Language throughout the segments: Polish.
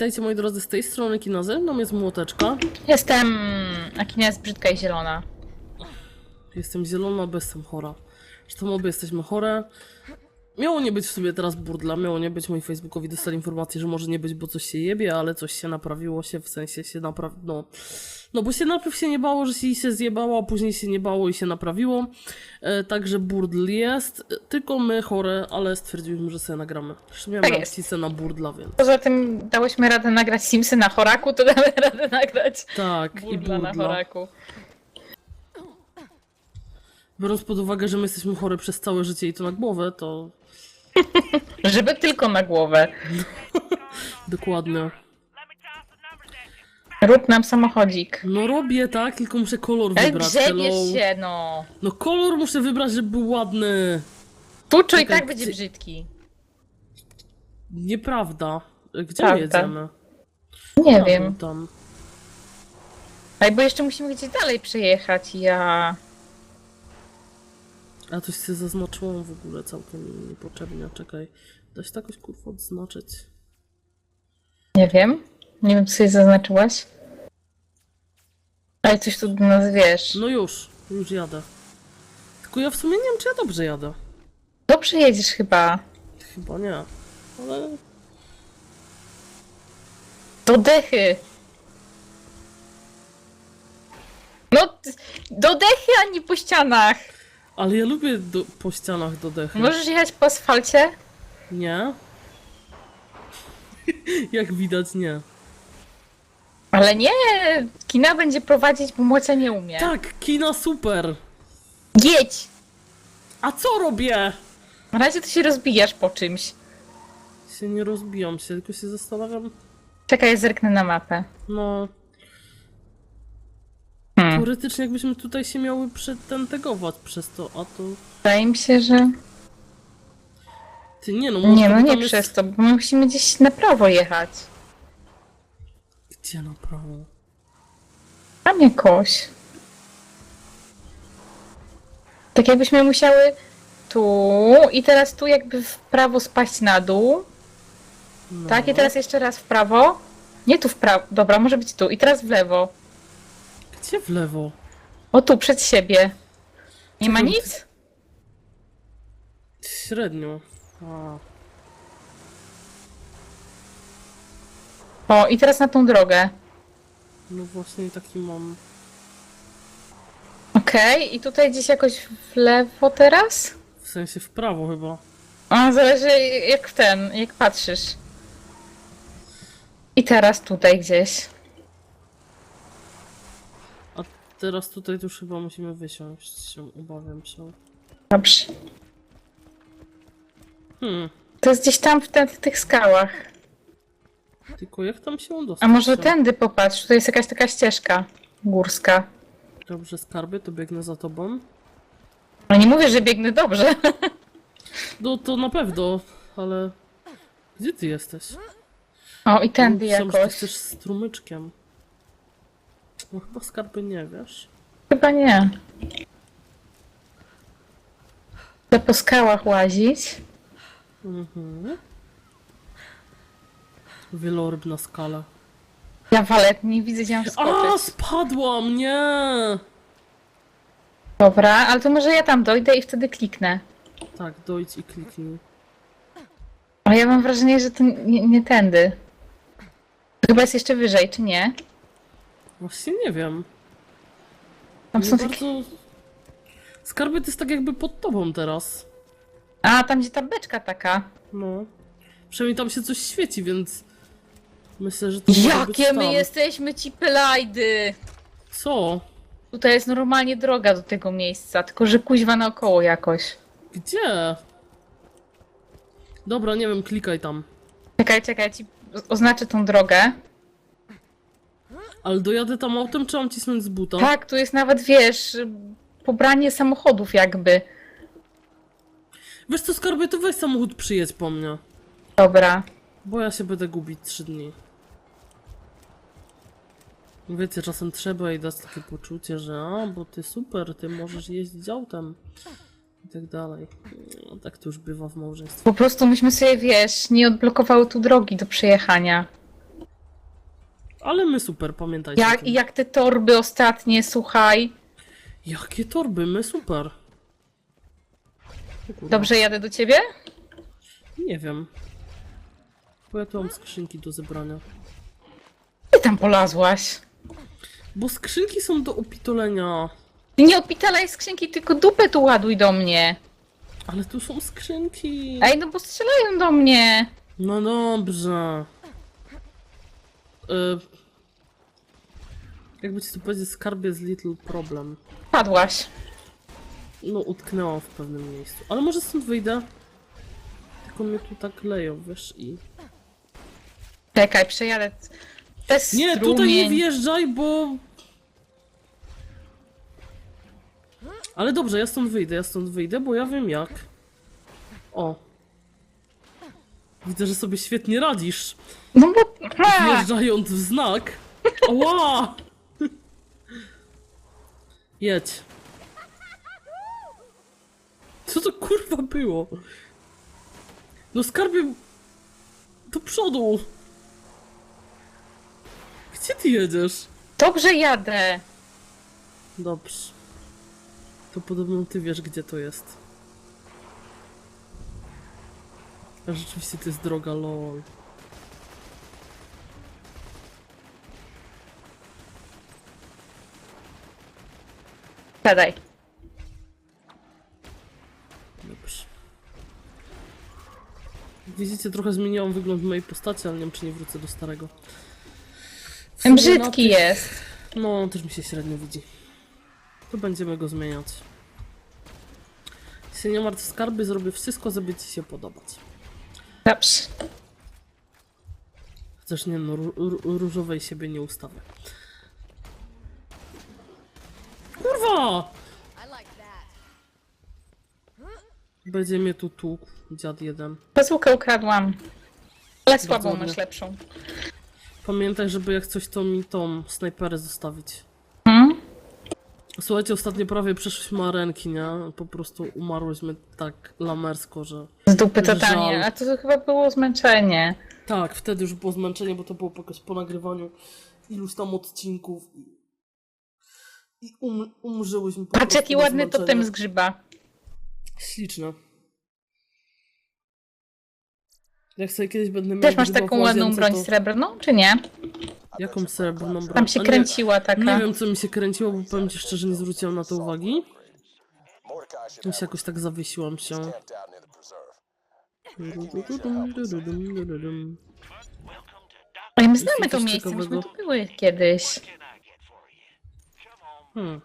Witajcie moi drodzy z tej strony Kino, ze mną jest Młoteczka. Jestem. Akina jest brzydka i zielona. Jestem zielona, bo jestem chora. Zresztą obie jesteśmy chore. Miało nie być w sobie teraz burdla, miało nie być, moi facebookowi dostali informację, że może nie być, bo coś się jebie, ale coś się naprawiło się, w sensie się napraw... no... No bo się najpierw się nie bało, że się, się zjebało, a później się nie bało i się naprawiło. E, także burdl jest, e, tylko my chore, ale stwierdziłem, że sobie nagramy. Zresztą miałem Tak na burdla, więc... Poza tym dałyśmy radę nagrać Simsy na choraku, to damy radę nagrać Tak, i Burdla na burdla. choraku. Biorąc pod uwagę, że my jesteśmy chore przez całe życie i to na głowę, to Żeby tylko na głowę. dokładnie. Rób nam samochodzik. No robię tak, tylko muszę kolor Ale wybrać. Hello. grzebiesz się, no. No kolor muszę wybrać, żeby był ładny. Tuczo i Czekaj, tak będzie gdzie- brzydki. Nieprawda. Gdzie Prawda. my jedziemy? Nie wiem. Tam. Ale bo jeszcze musimy gdzieś dalej przejechać. Ja. A coś się zaznaczyłam w ogóle całkiem niepotrzebnie. Czekaj. Da się to jakoś kurwa odznaczyć. Nie wiem. Nie wiem, co sobie zaznaczyłaś. Ale coś tu do nas wiesz. No już, już jadę. Tylko ja w sumie nie wiem, czy ja dobrze jadę. Dobrze jedziesz chyba. Chyba nie. Ale Do dechy. No, t- do dechy, a nie po ścianach. Ale ja lubię do, po ścianach do dechy. Możesz jechać po asfalcie? Nie? Jak widać, nie. Ale nie, kina będzie prowadzić, bo Mocia nie umie. Tak, kina super. Jedź! A co robię? Na razie to się rozbijasz po czymś. Się nie rozbijam się, tylko się zastanawiam. Czekaj, zerknę na mapę. No, Hmm. teoretycznie jakbyśmy tutaj się miały przetentegować przez to, a to... Wydaje mi się, że... Ty nie no, Nie, może no by nie jest... przez to, bo my musimy gdzieś na prawo jechać. Gdzie na prawo? Tam jakoś. Tak jakbyśmy musiały tu i teraz tu jakby w prawo spaść na dół. No. Tak, i teraz jeszcze raz w prawo. Nie tu w prawo. Dobra, może być tu. I teraz w lewo. Gdzie w lewo? O tu, przed siebie. Nie ma nic? Średnio. A, O, i teraz na tą drogę. no właśnie taki mam... Okej, i tutaj gdzieś jakoś w lewo teraz? W sensie w prawo chyba. A, zależy jak w ten, jak patrzysz. I teraz tutaj gdzieś. A teraz tutaj już chyba musimy wysiąść, się obawiam się. Dobrze. Hmm, To jest gdzieś tam w te, w tych skałach. Tylko jak tam się dostać? A może tędy popatrz, tutaj jest jakaś taka ścieżka górska. Dobrze, skarby, to biegnę za tobą. No nie mówię, że biegnę dobrze. No to na pewno, ale... Gdzie ty jesteś? O, i tędy Myślałam, że ty jakoś. chcesz strumyczkiem. No chyba skarby nie wiesz. Chyba nie. Chcę po skałach łazić. Mhm. Wieloryb na skalę. Ja walet, nie widzę gdzie mam A, skoczyć. spadłam, nie! Dobra, ale to może ja tam dojdę i wtedy kliknę. Tak, dojdź i kliknij. Ale ja mam wrażenie, że to nie, nie tędy. Chyba jest jeszcze wyżej, czy nie? Właśnie nie wiem. Tam Nie są takie... bardzo... Skarby to jest tak jakby pod tobą teraz. A, tam gdzie ta beczka taka. No. Przynajmniej tam się coś świeci, więc... Myślę, że to może być Jakie my tam. jesteśmy ci pelajdy! Co? Tutaj jest normalnie droga do tego miejsca, tylko że kuźwa naokoło jakoś. Gdzie? Dobra, nie wiem, klikaj tam. Czekaj, czekaj, ja ci oznaczę tą drogę. Ale dojadę tam autem, czy mam cisnąć z buta? Tak, tu jest nawet, wiesz, pobranie samochodów jakby. Wiesz co, skarby, to weź samochód, przyjedź po mnie. Dobra. Bo ja się będę gubić trzy dni. Wiecie, czasem trzeba i dać takie poczucie, że a, bo ty super, ty możesz jeździć autem. I tak dalej. No, tak to już bywa w małżeństwie. Po prostu myśmy sobie, wiesz, nie odblokowały tu drogi do przejechania. Ale my super, pamiętajcie. o Jak, tym. jak te torby ostatnie, słuchaj. Jakie torby, my super. O kurwa. Dobrze jadę do ciebie? Nie wiem. Bo ja tu mam skrzynki do zebrania. Ty tam polazłaś. Bo skrzynki są do opitolenia. Ty nie odpitalaj skrzynki, tylko dupę tu ładuj do mnie. Ale tu są skrzynki. Ej, no bo strzelają do mnie. No dobrze. Y... Jakby ci to powiedzieć, skarbie jest little problem. Padłaś. No, utknęłam w pewnym miejscu. Ale może stąd wyjdę? Tylko mnie tu tak leją, wiesz, i... Czekaj, przejadę. Bez Nie, tutaj nie strumień. wjeżdżaj, bo... Ale dobrze, ja stąd wyjdę, ja stąd wyjdę, bo ja wiem jak. O. Widzę, że sobie świetnie radzisz, No bo... Ha! wjeżdżając w znak. Ła! Jedź. Co to kurwa było? No skarbie... Do przodu! Gdzie ty jedziesz? Dobrze jadę. Dobrze. To podobno ty wiesz, gdzie to jest. A rzeczywiście to jest droga lol. Siadaj. Dobrze. Jak Widzicie, trochę zmieniłam wygląd mojej postaci, ale nie wiem, czy nie wrócę do starego. Sumie na Brzydki jest. No, też mi się średnio widzi. To będziemy go zmieniać. Się nie martw skarby, zrobię wszystko, żeby ci się podobać. Dobrze. Chociaż nie no, ró- ró- różowej siebie nie ustawię. Kurwa! Będzie mnie tu tłukł, dziad jeden. Bazookę ukradłam. Ale słabą ładnie. masz lepszą. Pamiętaj, żeby jak coś to mi tą snajperę zostawić. Hmm? Słuchajcie, ostatnio prawie przeszliśmy arenki, nie? Po prostu umarłyśmy tak lamersko, że... Z dupy totalnie. Żal. A to chyba było zmęczenie. Tak, wtedy już było zmęczenie, bo to było po, po nagrywaniu iluś tam odcinków i, i um, umrzyłyśmy po Patrz jaki ładny zmęczenie. totem z grzyba. Śliczne. Jak sobie kiedyś będę miał Też masz grzyba w taką ładną łazience, broń to... srebrną, czy nie? Jaką srebrną broń? Tam się A nie- kręciła taka. Nie wiem, co mi się kręciło, bo powiem ci szczerze, nie zwróciłam na to uwagi. Ja się jakoś tak zawiesiłam się. Oj, my znamy to coś miejsce, myśmy ciekawego- tu były kiedyś. Hmm.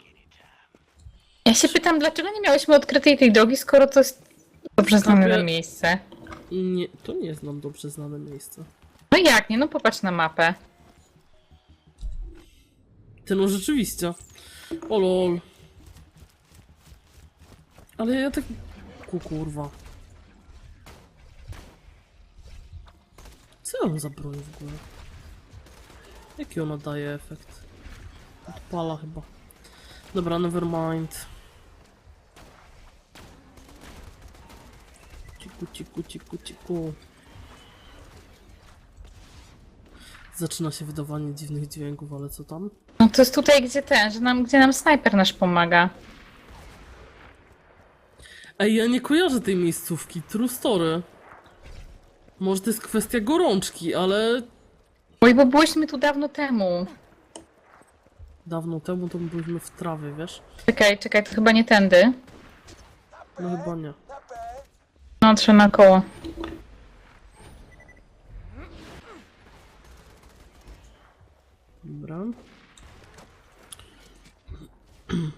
Ja się pytam, dlaczego nie miałyśmy odkrytej tej drogi, skoro to jest dobrze znane nam miejsce. Nie, to nie jest nam dobrze znane miejsce. No jak nie? No popatrz na mapę. Ty no rzeczywiście. O lol. Ale ja tak... Ku kurwa. Co on za broń w ogóle? Jaki ona daje efekt? Odpala chyba. Dobra, nevermind. Ciku, ciku, ciku, ciku. Zaczyna się wydawanie dziwnych dźwięków, ale co tam? No to jest tutaj, gdzie ten, że nam, gdzie nam snajper nasz pomaga. Ej, ja nie kojarzę tej miejscówki. True story. Może to jest kwestia gorączki, ale Oj, bo byłyśmy tu dawno temu. dawno temu to byliśmy w trawie, wiesz? Czekaj, czekaj, to chyba nie tędy. No chyba nie. Trzeba na koło. Dobra.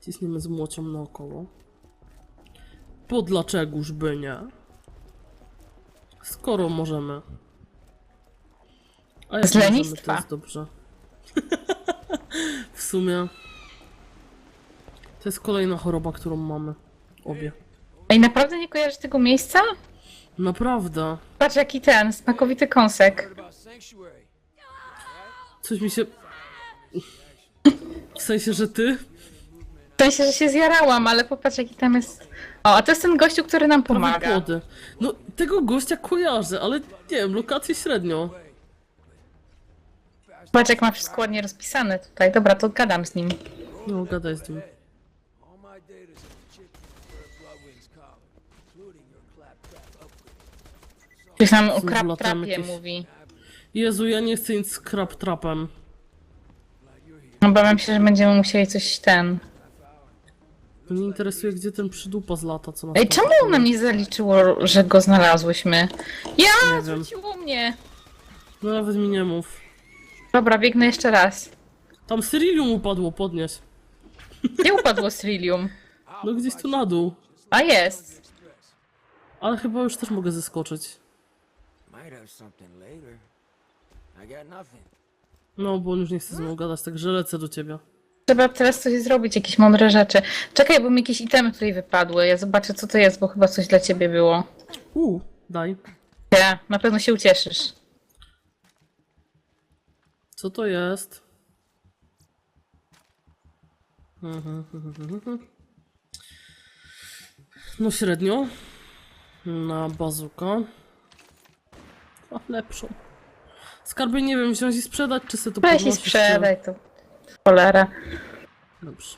Cisniemy z młocią naokoło. Bo dlaczegoż by nie? Skoro możemy. A jak Z możemy, lenistwa. to jest dobrze. w sumie. To jest kolejna choroba, którą mamy. Obie. Ej, naprawdę nie kojarzysz tego miejsca? Naprawdę. Patrz jaki ten, smakowity kąsek. Coś mi się... W sensie, że ty? W sensie, że się zjarałam, ale popatrz jaki tam jest... O, a to jest ten gościu, który nam Prawie pomaga. płody. No, tego gościa kojarzę, ale nie wiem, lokację średnio. Patrz, jak ma wszystko ładnie rozpisane tutaj. Dobra, to gadam z nim. No, gadaj z nim. Ktoś nam o latam trapie jakieś- mówi. Jezu, ja nie chcę nic z crab trapem. Obawiam się, że będziemy musieli coś ten... Mnie interesuje, gdzie ten przydupa z lata, co Ej, czemu nam nie zaliczyło, że go znalazłyśmy? Ja! Nie wiem. Zwróciło mnie! No nawet mi nie mów. Dobra, biegnę jeszcze raz. Tam Cyrilium upadło, podnieś. Gdzie upadło Strilium? No gdzieś tu na dół. A jest! Ale chyba już też mogę zeskoczyć. Might have something later. I got nothing. No, bo on już nie chce ze mną gadać, także lecę do ciebie. Trzeba teraz coś zrobić, jakieś mądre rzeczy. Czekaj, bo mi jakieś itemy tutaj wypadły. Ja zobaczę, co to jest, bo chyba coś dla ciebie było. Uuu, daj. Ja, na pewno się ucieszysz. Co to jest? Mhm, mhm, mhm. No średnio. Na bazuka. A lepszą. Skarby nie wiem, wziąć i sprzedać, czy sobie to Weź i sprzedaj to. Cholera. Dobrze.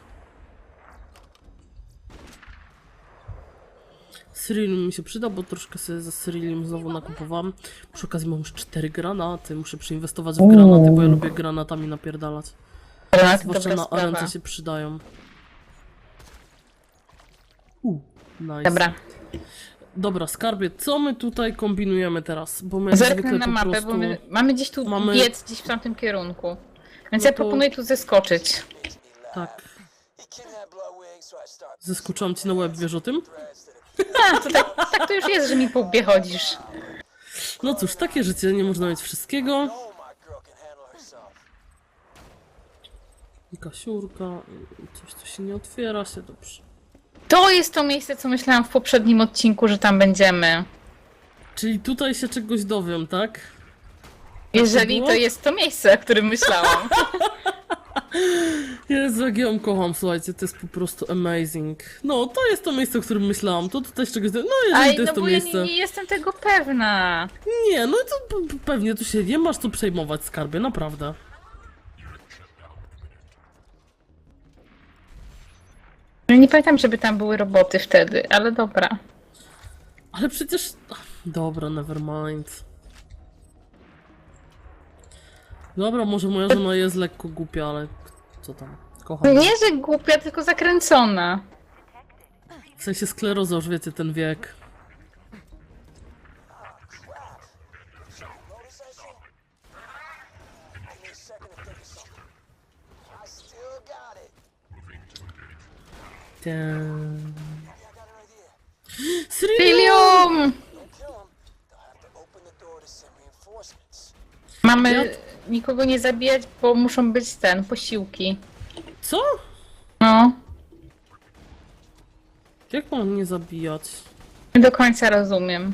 Cyrilium mi się przyda, bo troszkę sobie ze Cyrilium znowu nakupowałam. Przy okazji mam już cztery granaty. Muszę przeinwestować w granaty, bo ja lubię granatami napierdalać. Dobra, Zwłaszcza dobra na arence sprawa. się przydają. U, nice. Dobra, Dobra, skarbie, co my tutaj kombinujemy teraz? Bo my jak zerknę zwykle na po mapę, prostu... bo my mamy gdzieś tu mamy- biec, gdzieś w tamtym kierunku. Więc No ja to- proponuję tu zeskoczyć. Tak, zeskoczyłam ci na łeb, wiesz o tym? A, to tak, tak to już jest, że mi po łbie chodzisz. No cóż, takie życie, nie można mieć wszystkiego. Kasiurka, i coś tu się nie otwiera się, dobrze. To jest to miejsce, co myślałam w poprzednim odcinku, że tam będziemy. Czyli tutaj się czegoś dowiem, tak? Jeżeli było? to jest to miejsce, o którym myślałam. Jezu, jak ja ją kocham, słuchajcie, to jest po prostu amazing. No, to jest to miejsce, o którym myślałam, to tutaj z czegoś... No, jeżeli Aj, to no jest to bo ja miejsce... nie, nie jestem tego pewna. Nie, no to pewnie tu się nie masz co przejmować, skarbie, naprawdę. Nie pamiętam, żeby tam były roboty wtedy, ale dobra. Ale przecież... Ach, Dobra, never mind. Dobra, może moja żona jest lekko głupia, ale co tam, kocham. ją. Nie, że głupia, tylko zakręcona. W sensie skleroza, już wiecie, ten wiek. Give me a second to think of something. I still got it. Ten... Yeah, I got an idea. Cyrilium! Filium! Don't kill them. They'll have to open the door to send reinforcements. Mamy nikogo nie zabijać, bo muszą być ten, posiłki. Co? No, Jak mam nie zabijać? nie do końca rozumiem.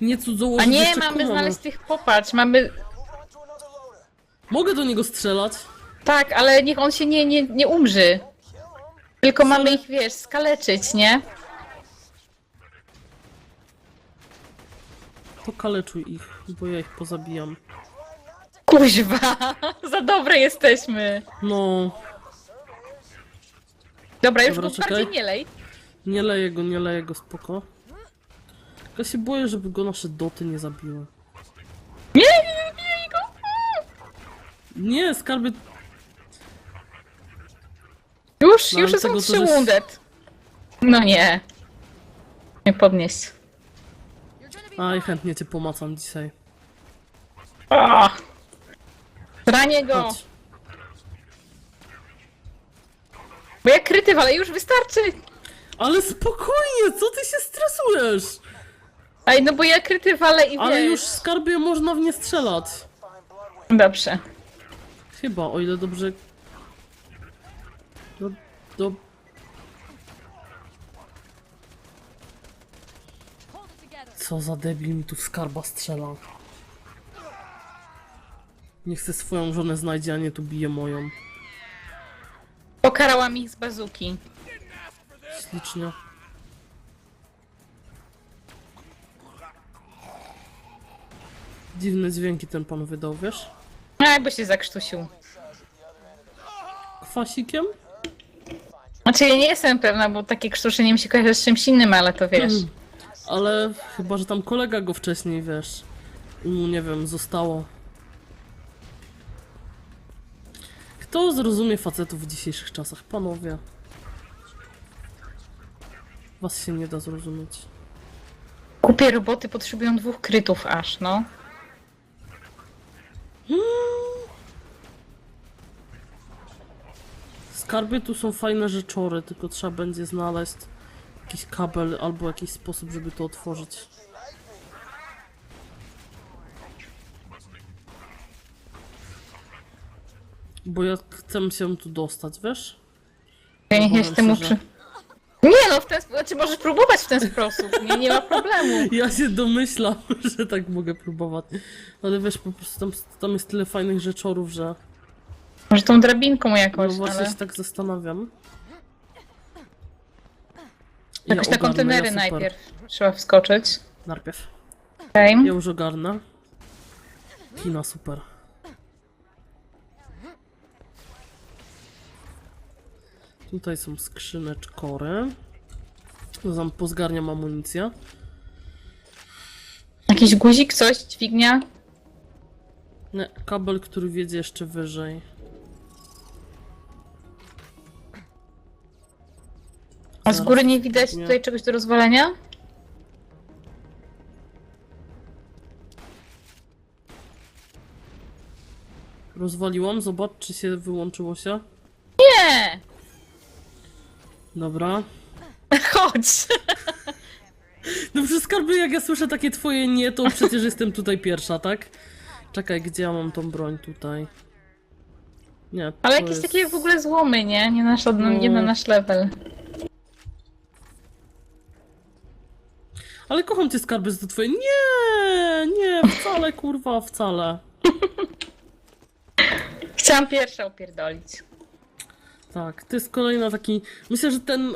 Nie cudzołożę A nie, jeszcze mamy kumam. znaleźć tych popatrz, mamy... Mogę do niego strzelać? Tak, ale niech on się nie, nie, nie umrzy. Tylko mamy ich, wiesz, skaleczyć, nie? To kaleczuj ich, bo ja ich pozabijam. Kuźwa, za dobre jesteśmy. No, Dobra, już Dobra, go czekaj. bardziej nie lej. nie leję go, nie leję go, spoko. Ja się boję, żeby go nasze doty nie zabiły. Nie, nie, nie, nie, go. Nie, skarby... Już, No, już ale są tego to trzy wounded. No nie. Nie podnieść. Aj, chętnie cię pomacam dzisiaj. O! Ranię go! Chodź. Bo ja krytyw, ale już wystarczy! Ale spokojnie, co ty się stresujesz? Ej, no bo ja krytyw, ale i Ale wiesz. już skarbie można w nie strzelać. Dobrze. Chyba, o ile dobrze... Co za debil mi tu w skarba strzela. Niech se swoją żonę znajdzie, a nie tu bije moją. Pokarałam ich z bazuki. Ślicznie. Dziwne dźwięki ten pan wydał, wiesz? A jakby się zakrztusił. Kwasikiem? Znaczy ja nie jestem pewna, bo takie krztuszenie mi się kojarzy z czymś innym, ale to wiesz. Ale chyba, że tam kolega go wcześniej, wiesz, mu, nie wiem, zostało. Kto zrozumie facetów w dzisiejszych czasach? Panowie. Was się nie da zrozumieć. Kupię roboty potrzebują dwóch krytów aż, no. Skarby tu są fajne rzeczory, tylko trzeba będzie znaleźć jakiś kabel albo jakiś sposób, żeby to otworzyć. Bo ja chcę się tu dostać, wiesz? Ja niech się, uczy. że- Nie no, w ten sposób, znaczy możesz próbować w ten sposób, nie, nie ma problemu. Ja się domyślam, że tak mogę próbować. Ale wiesz, po prostu tam, tam jest tyle fajnych rzeczorów, że Może tą drabinką no jakoś, właśnie ale... się tak zastanawiam. Jakoś Ja na ogarnę, kontenery ja super. najpierw trzeba wskoczyć. Najpierw. Okej. Ja już ogarnę. Kina super. Tutaj są skrzyneczkory. Tam pozgarniam amunicję. Jakiś guzik, coś, dźwignia? Nie, kabel, który wiedzie jeszcze wyżej. A z Zaraz góry nie widać spróbuję. tutaj czegoś do rozwalenia? Rozwaliłam, zobacz czy się wyłączyło się. Nie! Dobra. Chodź! No przez skarby jak ja słyszę takie twoje nie, to przecież jestem tutaj pierwsza, tak? Czekaj, gdzie ja mam tą broń tutaj? Nie, Ale to jakieś jest... takie w ogóle złomy, nie? Nie, nasz, nie na No. nasz level. Ale kocham cię skarby, to twoje. Nie, nie, wcale kurwa, wcale. Chciałam pierwsza opierdolić. Tak, to jest kolejna taki. Myślę, że ten,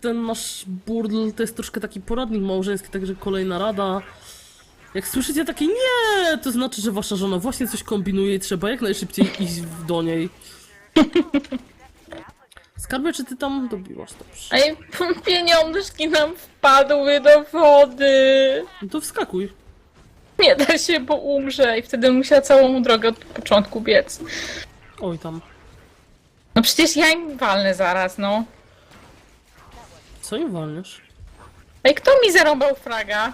ten nasz burdel to jest troszkę taki poradnik małżeński, także kolejna rada. Jak słyszycie takie nie, to znaczy, że wasza żona właśnie coś kombinuje i trzeba jak najszybciej iść do niej. Skarbie, czy ty tam dobiłaś dobrze? Ej, pieniążki nam wpadły do wody. No to wskakuj. Nie da się, bo umrze i wtedy musiała całą drogę od początku biec. Oj tam. No przecież ja im walnę zaraz, no. Co im walniesz? Ej, kto mi zarąbał fraga?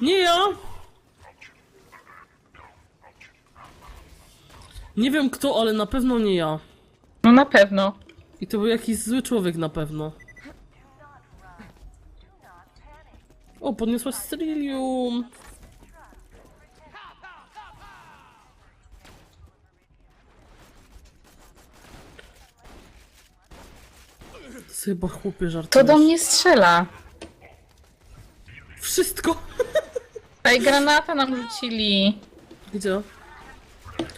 Nie ja! Nie wiem kto, ale na pewno nie ja. No na pewno. I to był jakiś zły człowiek na pewno. O, podniosłaś Sterilium. To chyba chłopie To żartujesz. do mnie strzela. Wszystko! Ej, granata nam rzucili. Gdzie?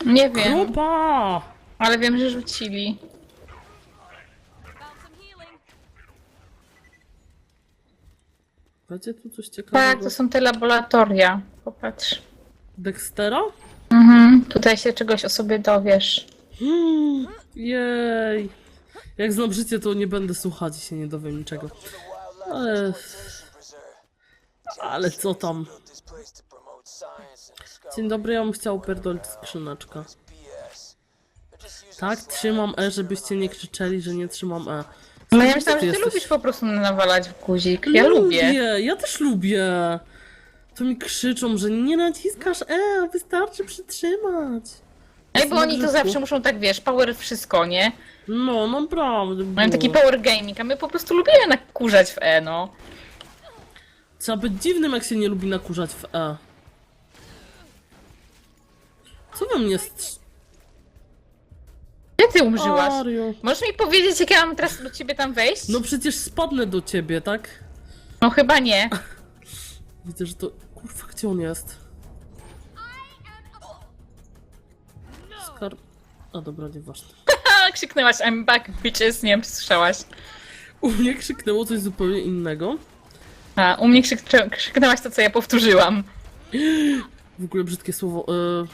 Nie wiem, Kropa! ale wiem, że rzucili. Będzie tu coś ciekawego? Tak, to są te laboratoria. Popatrz. Dextera? Mhm, tutaj się czegoś o sobie dowiesz. Hmm, jej. Jak znam życie, to nie będę słuchać i się nie dowiem niczego. Ale... Ale co tam? Dzień dobry, ja bym chciał pierdolić skrzyneczkę. Tak, trzymam E, żebyście nie krzyczeli, że nie trzymam E. No ja myślałam, że ty jesteś? lubisz po prostu nawalać w guzik. Ja lubię. Ja też lubię. To mi krzyczą, że nie naciskasz E, wystarczy przytrzymać. Ej, bo oni to zawsze muszą tak, wiesz, power wszystko, nie? No, naprawdę. Mają taki power gaming, a my po prostu lubimy nakurzać w E, no. Trzeba być dziwnym, jak się nie lubi nakurzać w E. Co we mnie strz... Gdzie ty umrzyłaś? Mario. Możesz mi powiedzieć, jak ja mam teraz do ciebie tam wejść? No przecież spadnę do ciebie, tak? No chyba nie. Widzę, że to... Kurwa, gdzie on jest? Skar... A dobra, nieważne. Ha, krzyknęłaś I'm back, bitches, nie wiem, czy słyszałaś. U mnie krzyknęło coś zupełnie innego. A, u mnie krzyk, krzyknęłaś to, co ja powtórzyłam. W ogóle brzydkie słowo. E...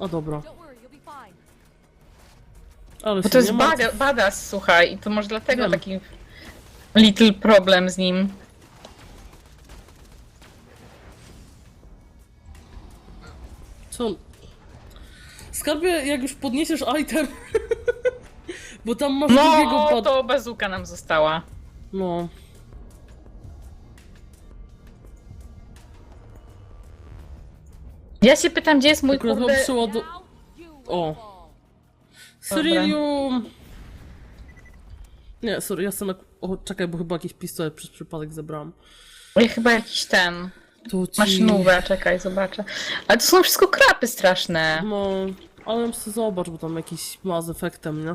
A dobra. Don't worry, Ale Bo to jest bada, badass, słuchaj, i to może dlatego Wiem. taki little problem z nim. Co? Skarbie, jak już podniesiesz item, bo tam masz drugiego No, pad... to bazuka nam została. No. Ja się pytam, gdzie jest mój Akurat mam kurde... will O. Cyryliu! Nie, sorry, ja na... O, czekaj, bo chyba jakiś pistolet przez przypadek zebrałam. Oj, chyba jakiś ten... To ci... Maszynówę, czekaj, zobaczę. Ale to są wszystko krapy straszne. No, ale sobie zobacz, bo tam jakiś ma z efektem, nie?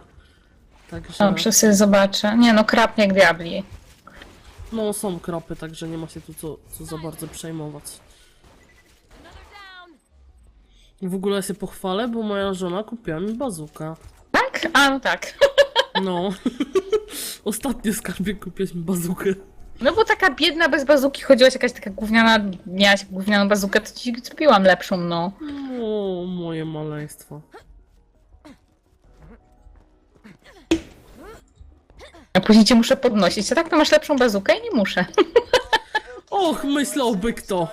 Także... Dobrze, sobie zobaczę. Nie no, krap jak diabli. No, są kropy, także nie ma się tu co, co za bardzo przejmować. W ogóle ja się pochwalę, bo moja żona kupiła mi bazukę. Tak? A, no tak. No. Ostatnio skarbie kupiłaś mi bazukę. No bo taka biedna bez bazuki chodziłaś, jakaś taka gówniana, miałaś gównianą bazukę, to ci kupiłam lepszą, no. O, moje maleństwo. A później cię muszę podnosić. A tak to masz lepszą bazukę i nie muszę. Och, myślałby kto.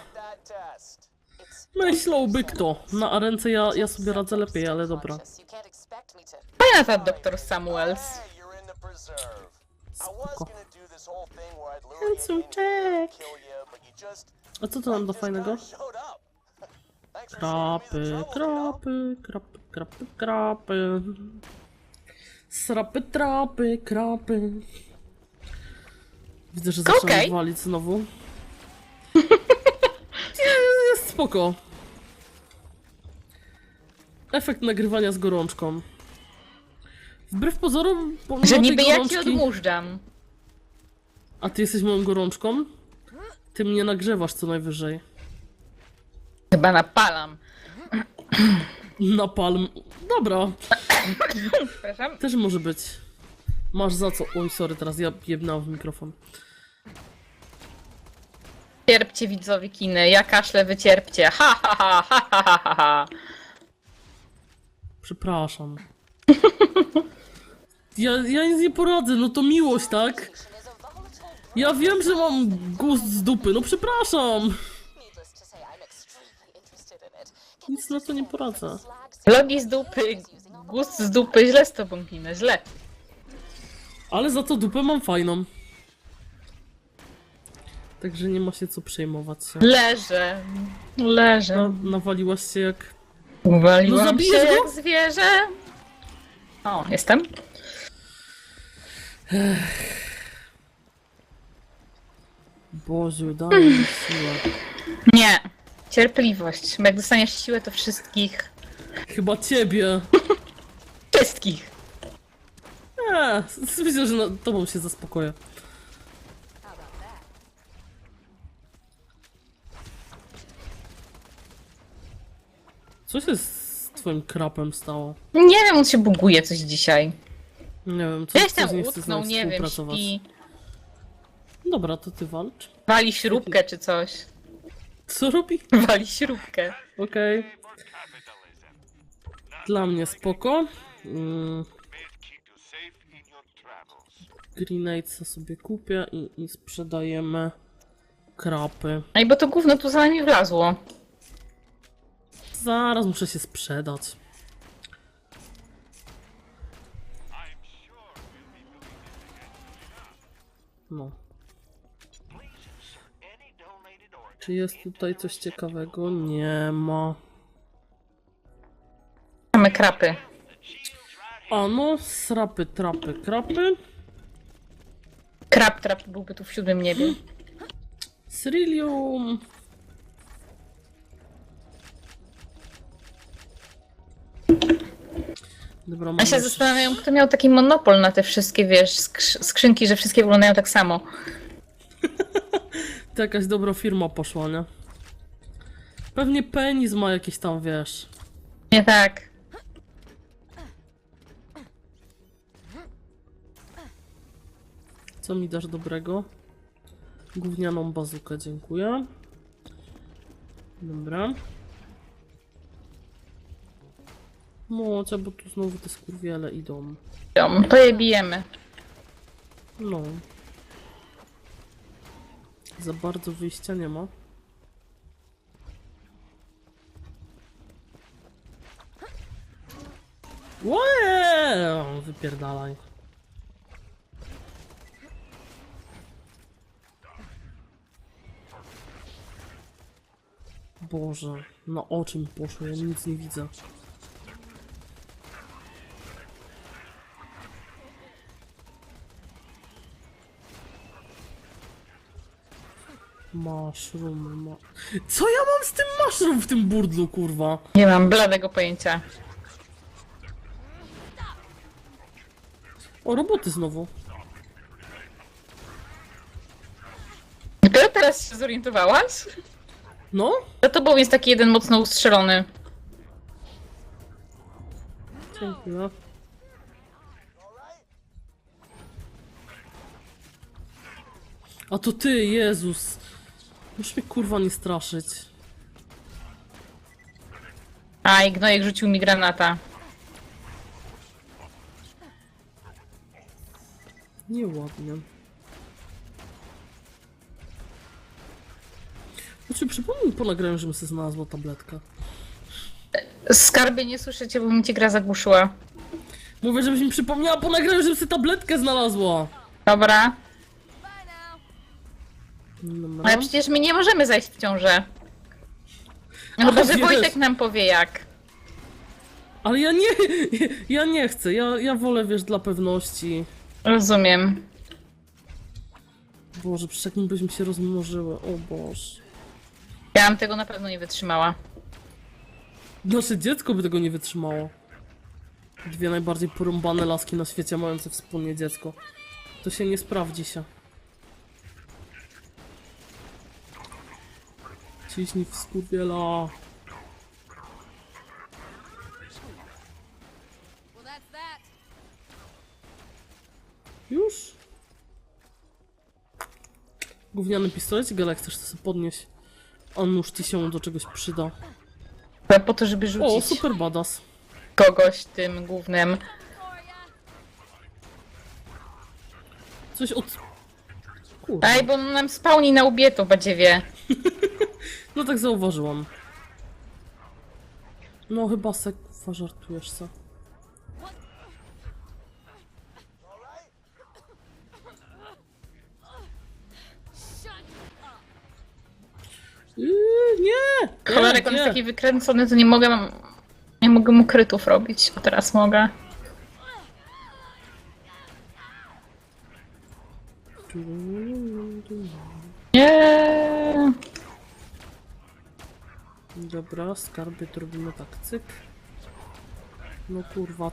Myślałby kto. Na ręce ja, ja sobie radzę lepiej, ale dobra. Fajna ta doktor Samuels. Spoko. just A co to nam do fajnego? Krapy, krapy, krapy, krapy, krapy. Srapy, trapy, krapy. Widzę, że zaczynam Okej. walić znowu. Nie, jest spoko. Efekt nagrywania z gorączką. Wbrew pozorom, pomimo Że tej niby ja ci gorączki... odmurzam. A ty jesteś moją gorączką? Ty mnie nagrzewasz co najwyżej. Chyba napalam. Na palm. Dobra, Przepraszam. też może być. Masz za co. Oj, sorry, teraz ja jebnęłam w mikrofon. Cierpcie widzowie kiny, ja kaszlę, wycierpcie. Ha, ha, ha, ha, ha, ha, ha. Przepraszam. Ja, ja nic nie poradzę, no to miłość, tak? Ja wiem, że mam gust z dupy, no przepraszam. Nic na to nie poradzę. Logi z dupy, gust z dupy, źle z tobą kinę, źle. Ale za to dupę mam fajną. Także nie ma się co przejmować się. Leżę, leżę. Na, nawaliłaś się jak... Uwaliłam No się go? jak zwierzę. O, jestem. Boziu, daj mi siłę. Nie. Cierpliwość. Bo jak dostaniesz siłę, to wszystkich. Chyba ciebie. Wszystkich. Eee, myślę, że nad tobą się zaspokoję. Co się z twoim krapem stało? Nie wiem, on się buguje coś dzisiaj. Nie wiem, co Gdzieś tam nie chce z utknął, nami nie wiem, współpracować. śpi. Dobra, to ty walcz. Wali śrubkę czy coś. Co robi? Wali śrubkę. Okej. Dla mnie spoko. Mm. Grenadesa sobie kupię i, i sprzedajemy krapy. Ej, bo to gówno tu za nami wlazło. Zaraz muszę się sprzedać. No. Czy jest tutaj coś ciekawego? Nie ma. Mamy krapy. A no, srapy, trapy, krapy. Krap trap byłby tu w siódmym niebie. Cyrillium. Dobra, Ja się zastanawiam, kto miał taki monopol na te wszystkie, wiesz, skrz- skrzynki, że wszystkie wyglądają tak samo. To jakaś dobra firma poszła, nie? Pewnie Penis ma jakieś tam, wiesz. Nie tak. Co mi dasz dobrego? Gównianą bazukę, dziękuję. Dobra. Mocia, bo tu znowu te skurwiele idą. Dom, to je bijemy. No. Za bardzo wyjścia nie ma. Łe! Wypierdalaj. Boże, na oczy mi poszło, ja nic nie widzę. Mushroom, ma... Co ja mam z tym mushroom w tym burdlu, kurwa? Nie mam bladego pojęcia. O, roboty znowu. Dopiero teraz się zorientowałaś? No? Za tobą jest taki jeden mocno ustrzelony. Dziękuję. A to ty, Jezus. Już mnie kurwa nie straszyć. A, i gnojek rzucił mi granata. Nieładnie. Znaczy, przypomnij po nagraniu, żebym sobie znalazła tabletkę. Skarbie nie słyszycie, bo mi ci gra zagłuszyła. Mówię, żebyś mi przypomniała po nagraniu, żebym sobie tabletkę znalazła. Dobra. Dobra. Ale przecież my nie możemy zajść w ciążę. No Chyba, że wiesz. Wojtek nam powie jak. Ale ja nie, ja nie chcę, ja, ja wolę, wiesz, dla pewności. Rozumiem. Boże, przecież jak my byśmy się rozmnożyły, o Boże. Ja bym tego na pewno nie wytrzymała. Nasze dziecko by tego nie wytrzymało. Dwie najbardziej porąbane laski na świecie mające wspólnie dziecko. To się nie sprawdzi się. Ciśnij w that. Już? Gówniany pistolet, Gala, chcesz to sobie podnieść? A nóż ci się do czegoś przyda. Chyba Po to, żeby O, rzucić super badass. kogoś tym głównym. Coś od... Kurde. Aj, bo on nam spałni na łbie to badziewie. No tak zauważyłam. No chyba se kuwa żartujesz se. Yy, nie! Cholerek, on jest taki wykręcony, to nie mogę... Nie mogę mu krytów robić, a teraz mogę. Nie. Dobra, skarby to robimy tak, cyk. No kurwa.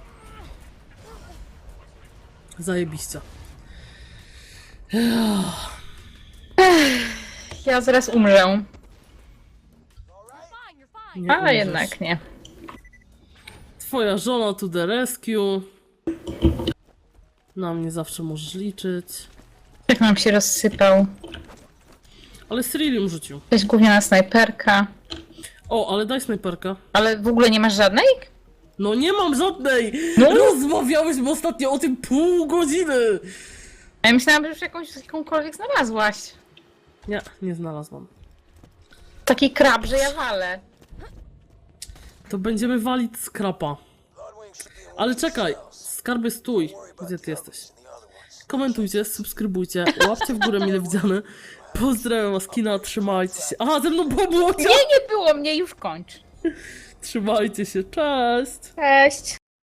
Zajebiście. Ja zaraz umrę. Nie A umrzesz. jednak nie. Twoja żona to the rescue. Na mnie zawsze możesz liczyć. Jak nam się rozsypał. Ale Cyrillium rzucił. Jakaś gówniana snajperka. O, ale daj snajperkę. Ale w ogóle nie masz żadnej? No nie mam żadnej! No. Rozmawiałyśmy ostatnio o tym pół godziny! Ja myślałam, że już jakąś jakąkolwiek znalazłaś. Nie, nie znalazłam. Taki krab, że ja walę. To będziemy walić skrapa. Ale czekaj, skarby stój. Gdzie ty jesteś? Komentujcie, subskrybujcie, łapcie w górę mile widziane. Pozdrawiam was, kina, trzymajcie się. A, ze mną było! Nie, nie było mnie, już kończ. Trzymajcie się, cześć! Cześć.